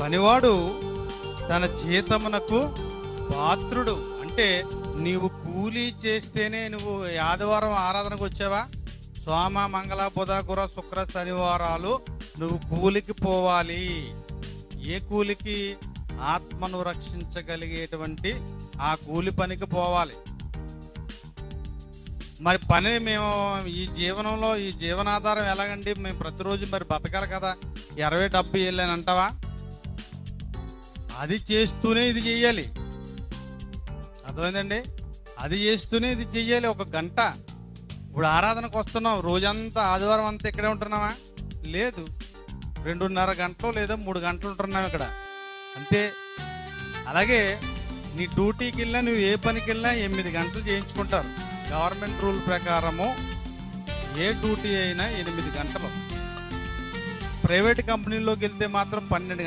పనివాడు తన జీతమునకు పాత్రుడు. అంటే నీవు కూలీ చేస్తేనే నువ్వు ఆదివారం ఆరాధనకు వచ్చావా? సోమ మంగళ బుధ గుర శుక్ర శనివారాలు నువ్వు కూలికి పోవాలి. ఏ కూలికి? ఆత్మను రక్షించగలిగేటువంటి ఆ కూలి పనికి పోవాలి. మరి పని మేము ఈ జీవనంలో ఈ జీవనాధారం ఎలాగండి? మేము ప్రతిరోజు మరి బతకాలి కదా. ఇరవై డెబ్బై వెళ్ళాను అంటావా అది చేస్తూనే ఇది చెయ్యాలి అర్థమైందండి? అది చేస్తూనే ఇది చెయ్యాలి ఒక గంట. ఇప్పుడు ఆరాధనకు వస్తున్నాం. రోజంతా ఆదివారం అంతా ఇక్కడే ఉంటున్నావా లేదు. రెండున్నర గంటలు లేదా మూడు గంటలు ఉంటున్నాం ఇక్కడ. అంతే. అలాగే నీ డ్యూటీకి వెళ్ళినా నువ్వు ఏ పనికి వెళ్ళినా ఎనిమిది గంటలు చేయించుకుంటారు. గవర్నమెంట్ రూల్ ప్రకారము ఏ డ్యూటీ అయినా ఎనిమిది గంటలు. ప్రైవేట్ కంపెనీలోకి వెళ్తే మాత్రం పన్నెండు గంటలు